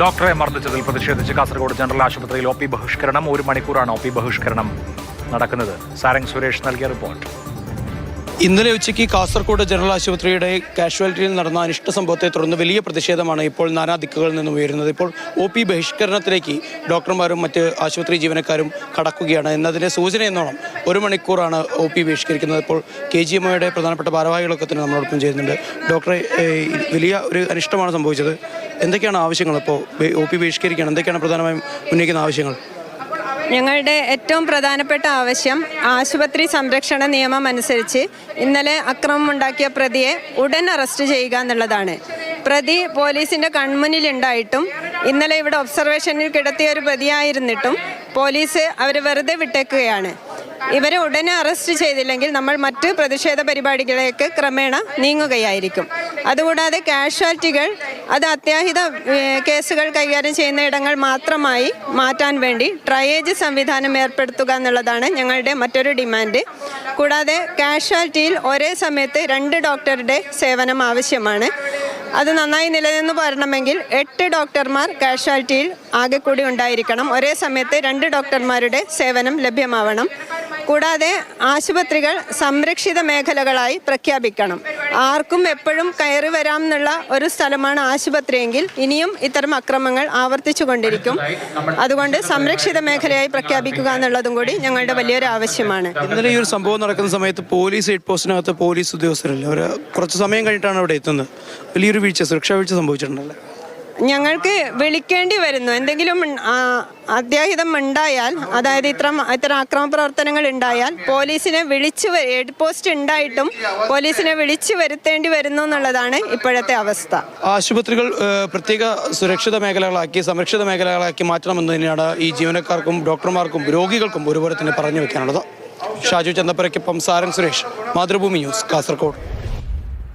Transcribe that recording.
ഡോക്ടറെ മർദ്ദിച്ചതിൽ പ്രതിഷേധിച്ച് കാസർഗോഡ് ജനറൽ ആശുപത്രിയിൽ ഒ പി ബഹിഷ്കരണം ഒരു മണിക്കൂറാണ് ഒ പി ബഹിഷ്കരണം നടക്കുന്നത്. സാരംഗ് സുരേഷ് നൽകിയ റിപ്പോർട്ട്. ഇന്നലെ ഉച്ചയ്ക്ക് കാസർഗോഡ് ജനറൽ ആശുപത്രിയുടെ കാഷ്വാലിറ്റിയിൽ നടന്ന അനിഷ്ട സംഭവത്തെ തുടർന്ന് വലിയ പ്രതിഷേധമാണ് ഇപ്പോൾ നാനാ ദിക്കുകളിൽ നിന്നും ഉയരുന്നത്. ഇപ്പോൾ ഒ പി ബഹിഷ്കരണത്തിലേക്ക് ഡോക്ടർമാരും മറ്റ് ആശുപത്രി ജീവനക്കാരും കടക്കുകയാണ്. എന്നതിന്റെ സൂചന എന്നോണം ഒരു മണിക്കൂറാണ് ഒ പി ബഹിഷ്കരിക്കുന്നത്. ഇപ്പോൾ കെ ജി എം ഒയുടെ പ്രധാനപ്പെട്ട ഭാരവാഹികളൊക്കെ തന്നെ നമ്മളോടൊപ്പം ചെയ്യുന്നുണ്ട് ഡോക്ടറെ വലിയ ഒരു അനിഷ്ടമാണ് സംഭവിച്ചത്. എന്തൊക്കെയാണ് ആവശ്യങ്ങൾ ഇപ്പോൾ ഒ പി ബഹിഷ്കരിക്കുകയാണ്? എന്തൊക്കെയാണ് പ്രധാനമായും ഉന്നയിക്കുന്ന ആവശ്യങ്ങൾ? ഞങ്ങളുടെ ഏറ്റവും പ്രധാനപ്പെട്ട ആവശ്യം ആശുപത്രി സംരക്ഷണ നിയമം അനുസരിച്ച് ഇന്നലെ അക്രമമുണ്ടാക്കിയ പ്രതിയെ ഉടൻ അറസ്റ്റ് ചെയ്യുക എന്നുള്ളതാണ്. പ്രതി പോലീസിന്റെ കൺമുന്നിലുണ്ടായിട്ടും ഇന്നലെ ഇവിടെ ഒബ്സർവേഷനിൽ കിടത്തിയ ഒരു പ്രതിയായിരുന്നിട്ടും പോലീസ് അവരെ വെറുതെ വിട്ടേക്കുകയാണ്. ഇവരെ ഉടനെ അറസ്റ്റ് ചെയ്തില്ലെങ്കിൽ നമ്മൾ മറ്റ് പ്രതിഷേധ പരിപാടികളിലേക്ക് ക്രമേണ നീങ്ങുകയായിരിക്കും. അതുകൂടാതെ കാഷ്വാലിറ്റികൾ അത് അത്യാഹിത കേസുകൾ കൈകാര്യം ചെയ്യുന്ന ഇടങ്ങൾ മാത്രമായി മാറ്റാൻ വേണ്ടി ട്രയേജ് സംവിധാനം ഏർപ്പെടുത്തുക എന്നുള്ളതാണ് ഞങ്ങളുടെ മറ്റൊരു ഡിമാൻഡ്. കൂടാതെ കാഷ്വാലിറ്റിയിൽ ഒരേ സമയത്ത് രണ്ട് ഡോക്ടറുടെ സേവനം ആവശ്യമാണ്. അത് നന്നായി നിലനിന്ന് വരണമെങ്കിൽ എട്ട് ഡോക്ടർമാർ കാഷ്വാലിറ്റിയിൽ ആകെ കൂടി ഉണ്ടായിരിക്കണം. ഒരേ സമയത്ത് രണ്ട് ഡോക്ടർമാരുടെ സേവനം ലഭ്യമാവണം. കൂടാതെ ആശുപത്രികൾ സംരക്ഷിത മേഖലകളായി പ്രഖ്യാപിക്കണം. ആർക്കും എപ്പോഴും കയറി വരാം എന്നുള്ള ഒരു സ്ഥലമാണ് ആശുപത്രിയെങ്കിൽ ഇനിയും ഇത്തരം അക്രമങ്ങൾ ആവർത്തിച്ചു കൊണ്ടിരിക്കും. അതുകൊണ്ട് സംരക്ഷിത മേഖലയായി പ്രഖ്യാപിക്കുക എന്നുള്ളതും കൂടി ഞങ്ങളുടെ വലിയൊരു ആവശ്യമാണ്. ഇന്നലെ ഈ ഒരു സംഭവം നടക്കുന്ന സമയത്ത് പോലീസ് ഹെഡ് പോസ്റ്റിനകത്ത് പോലീസ് ഉദ്യോഗസ്ഥരല്ലേ. കുറച്ച് സമയം കഴിഞ്ഞിട്ടാണ് അവിടെ എത്തുന്നത്. വലിയൊരു വീഴ്ച സുരക്ഷാ വീഴ്ച സംഭവിച്ചിട്ടുണ്ടല്ലേ? ഞങ്ങൾക്ക് വിളിക്കേണ്ടി വരുന്നു. എന്തെങ്കിലും അത്യാഹിതം ഉണ്ടായാൽ അതായത് ഇത്ര ഇത്തരം അക്രമ പ്രവർത്തനങ്ങൾ ഉണ്ടായാൽ പോലീസിനെ വിളിച്ചു ഹെഡ് പോസ്റ്റ് ഉണ്ടായിട്ടും പോലീസിനെ വിളിച്ചു വരുത്തേണ്ടി വരുന്നു എന്നുള്ളതാണ് ഇപ്പോഴത്തെ അവസ്ഥ. ആശുപത്രികൾ പ്രത്യേക സുരക്ഷിത മേഖലകളാക്കി സംരക്ഷിത മേഖലകളാക്കി മാറ്റണമെന്ന് തന്നെയാണ് ഈ ജീവനക്കാർക്കും ഡോക്ടർമാർക്കും രോഗികൾക്കും ഒരുപോലെ തന്നെ പറഞ്ഞു വെക്കാനുള്ളത്. ഷാജു ചന്തപ്പുരയ്ക്കൊപ്പം സാരംഗ് സുരേഷ് മാതൃഭൂമി ന്യൂസ് കാസർഗോഡ്